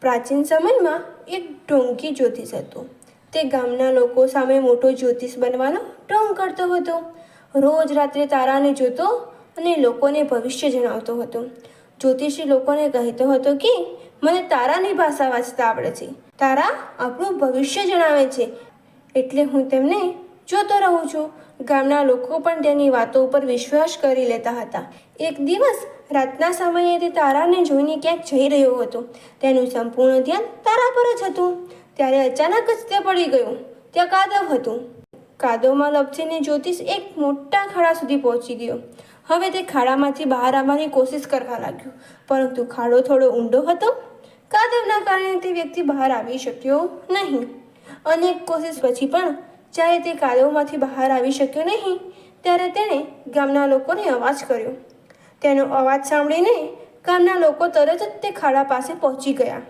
પ્રાચીન સમયમાં એક ઢોંકી જ્યોતિષ હતો. તે ગામના લોકો સામે મોટો જ્યોતિષ બનવાનો ઢોંગ કરતો હતો. રોજ રાત્રે તારાને જોતો અને લોકોને ભવિષ્ય જણાવતો હતો. જ્યોતિષી લોકોને કહેતો હતો કે, મને તારાની ભાષા વાંચતા આવડે છે. તારા આપણું ભવિષ્ય જણાવે છે. એટલે હું તેમને જોતો રહું છું. ગામના લોકો પણ તેની વાતો ઉપર વિશ્વાસ કરી લેતા હતા. એક દિવસ રાતના સમયે તે તારાને જોઈને ક્યાંક જઈ રહ્યો હતો. તેનું સંપૂર્ણ ધ્યાન તારા પર જ હતું. ત્યારે અચાનક જ તે પડી ગયું. ત્યાં કાદવ હતું. કાદવમાં લપસીને જ્યોતિષ એક મોટા ખાડા સુધી પહોંચી ગયો. હવે તે ખાડામાંથી બહાર આવવાની કોશિશ કરવા લાગ્યો. પરંતુ ખાડો થોડો ઊંડો હતો. કાદવના કારણે તે વ્યક્તિ બહાર આવી શક્યો નહીં. અનેક કોશિશ પછી પણ જ્યારે તે કાદવમાંથી બહાર આવી શક્યો નહીં, ત્યારે તેણે ગામના લોકોને અવાજ કર્યો. તેનો અવાજ સાંભળીને ગામના લોકો તરત જ તે ખાડા પાસે પહોંચી ગયા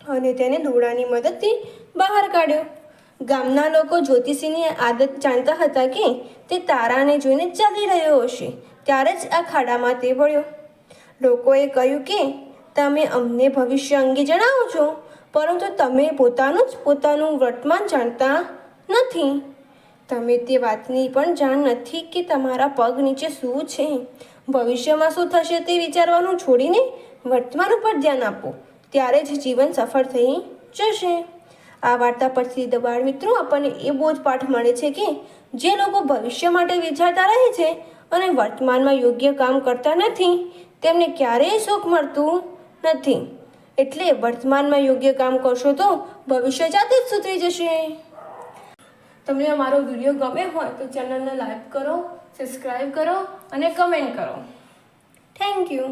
અને તેને દોરડાની મદદથી બહાર કાઢ્યો. ગામના લોકો જ્યોતિષીની આદત જાણતા હતા કે તે તારાને જોઈને ચાલી રહ્યો હશે, ત્યારે જ આ ખાડામાં તે પડ્યો લોકોએ કહ્યું કે, તમે અમને ભવિષ્ય અંગે જણાવો છો, પરંતુ તમે પોતાનું જ પોતાનું વર્તમાન જાણતા નથી. તમે તે વાતની પણ જાણ નથી કે તમારા પગ નીચે શું છે? ભવિષ્યમાં શું થશે તે વિચારવાનું છોડીને વર્તમાન ઉપર ધ્યાન આપો. ત્યારે જ જીવન સફળ થઈ જશે. આ વાર્તા પરથી દબાણ મિત્રો, આપણને એ બોજ પાઠ મળે છે કે જે લોકો ભવિષ્ય માટે વિચારતા રહે છે અને વર્તમાનમાં યોગ્ય કામ કરતા નથી, તેમને ક્યારેય સુખ મળતું નથી. એટલે વર્તમાનમાં યોગ્ય કામ કરશો તો ભવિષ્ય જાતે જ સુધરી જશે. તમને અમારો વીડિયો ગમે હોય તો ચેનલને લાઈક કરો સબસ્ક્રાઈબ કરો અને કમેન્ટ કરો. Thank you